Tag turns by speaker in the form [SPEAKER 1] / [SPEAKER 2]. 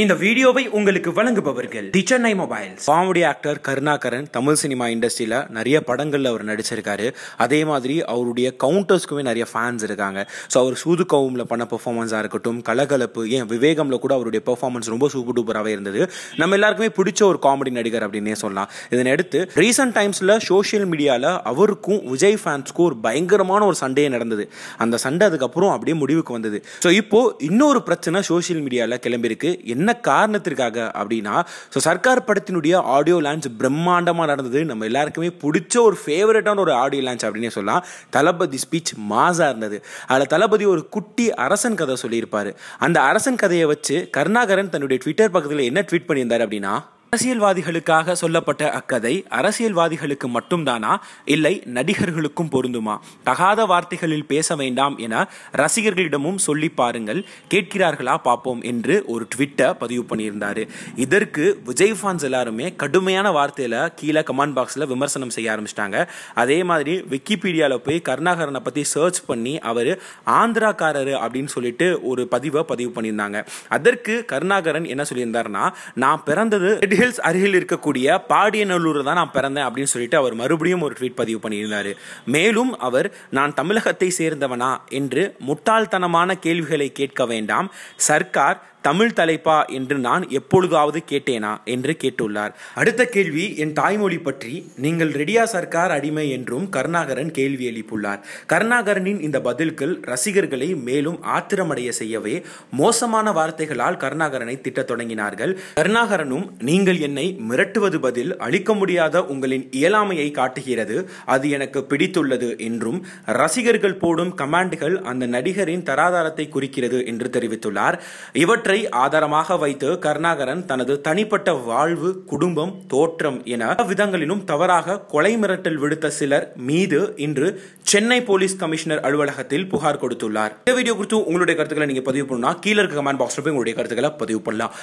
[SPEAKER 1] இந்த வீடியோவை உங்களுக்கு வழங்குபவர்கள் the Chennai mobiles. Comedy actor Karunakaran Tamil cinema இண்டஸ்ட்ரியில் நிறைய படங்களில் அவர் நடிச்சிருக்காரு. அதே மாதிரி அவருடைய கவுண்டர்ஸ்க்குமே நிறைய ஃபேன்ஸ் இருக்காங்க. ஸோ அவர் சூது கவுமில் பண்ண பெர்ஃபார்மன்ஸாக இருக்கட்டும் கலகலப்பு ஏன் விவேகமில் கூட அவருடைய பெர்ஃபார்மன்ஸ் ரொம்ப சூப்பர் டூப்பராகவே இருந்தது. நம்ம எல்லாருக்குமே பிடிச்ச ஒரு காமெடி நடிகர் அப்படின்னே சொல்லலாம். இதனை அடுத்து ரீசெண்ட் டைம்ஸில் சோஷியல் மீடியாவில் அவருக்கும் விஜய் ஃபேன்ஸ்க்கும் ஒரு பயங்கரமான ஒரு சண்டையே நடந்தது. அந்த சண்டை அதுக்கப்புறம் அப்படியே முடிவுக்கு வந்தது. ஸோ இப்போ இன்னொரு பிரச்சனை சோஷியல் மீடியாவில் கிளம்பியிருக்கு. என்ன என்ன காரணத்திற்காக அப்படின்னா ஸோ சர்க்கார் படத்தினுடைய ஆடியோ லான்ச் பிரம்மாண்டமாக நடந்தது. நம்ம எல்லாருக்குமே பிடிச்ச ஒரு ஃபேவரட்டான ஒரு ஆடியோ லான்ச் அப்படின்னே சொல்லலாம். தளபதி ஸ்பீச் மாசாக இருந்தது. அதில் தளபதி ஒரு குட்டி அரசன் கதை சொல்லியிருப்பார். அந்த அரசன் கதையை வச்சு கருணாகரன் தன்னுடைய ட்விட்டர் பக்கத்தில் என்ன ட்வீட் பண்ணியிருந்தார் அப்படின்னா அரசியல்வாதிகளுக்காக சொல்லப்பட்ட அக்கதை அரசியல்வாதிகளுக்கு மட்டும்தானா? இல்லை நடிகர்களுக்கும் பொருந்துமா? தகாத வார்த்தைகளில் பேச வேண்டாம் என ரசிகர்களிடமும் சொல்லி பாருங்கள். கேட்கிறார்களா பார்ப்போம் என்று ஒரு ட்விட்டை பதிவு பண்ணியிருந்தாரு. இதற்கு விஜய் ஃபான்ஸ் எல்லாருமே கடுமையான வார்த்தையில கீழே கமெண்ட் பாக்ஸில் விமர்சனம் செய்ய ஆரம்பிச்சிட்டாங்க. அதே மாதிரி விக்கிபீடியாவில் போய் கருணாகரனை பற்றி சர்ச் பண்ணி அவர் ஆந்திராக்காரர் அப்படின்னு சொல்லிட்டு ஒரு பதிவை பதிவு பண்ணியிருந்தாங்க. அதற்கு கருணாகரன் என்ன சொல்லியிருந்தாருன்னா நான் பிறந்தது ஹில்ஸ் அருகில் இருக்கக்கூடிய பாடியநல்லூர் தான் நான் பிறந்தேன் அப்படின்னு சொல்லிட்டு அவர் மறுபடியும் ஒரு ட்வீட் பதிவு பண்ணியிருந்தார். மேலும் அவர் நான் தமிழகத்தை சேர்ந்தவனா? என்று முட்டாள்தனமான கேள்விகளை கேட்க வேண்டாம். சர்க்கார் தமிழ் தலைப்பா என்று நான் எப்பொழுதாவது கேட்டேனா என்று கேட்டுள்ளார். அடுத்த கேள்வி என் தாய்மொழி பற்றி நீங்கள் ரெடியா சர்க்கார் அடிமை என்றும் கருணாகரன் கேள்வி எழுப்பியுள்ளார். கருணாகரனின் இந்த பதில்கள் ரசிகர்களை மேலும் ஆத்திரமடைய செய்யவே மோசமான வார்த்தைகளால் கருணாகரனை திட்டத் தொடங்கினார்கள். கருணாகரனும் நீங்கள் என்னை மிரட்டுவது பதில் அளிக்க முடியாத உங்களின் இயலாமையை காட்டுகிறது. அது எனக்கு பிடித்துள்ளது என்றும் ரசிகர்கள் போடும் கமாண்டுகள் அந்த நடிகரின் தராதாரத்தை குறிக்கிறது என்று தெரிவித்துள்ளார். இவற்றை இவற்றை ஆதாரமாக வைத்து கருணாகரன் தனது தனிப்பட்ட வாழ்வு குடும்பம் தோற்றம் என விதங்களிலும் தவறாக கொலை மிரட்டல் விடுத்த சிலர் மீது இன்று சென்னை போலீஸ் கமிஷனர் அலுவலகத்தில் புகார் கொடுத்துள்ளார். இந்த வீடியோ குறித்து உங்களுடைய கருத்துக்களை நீங்க பதிவு பண்ணா கீழே இருக்க கமெண்ட் பாக்ஸ்ல போய் உங்களுடைய கருத்துக்களை பதிவு பண்ணலாம்.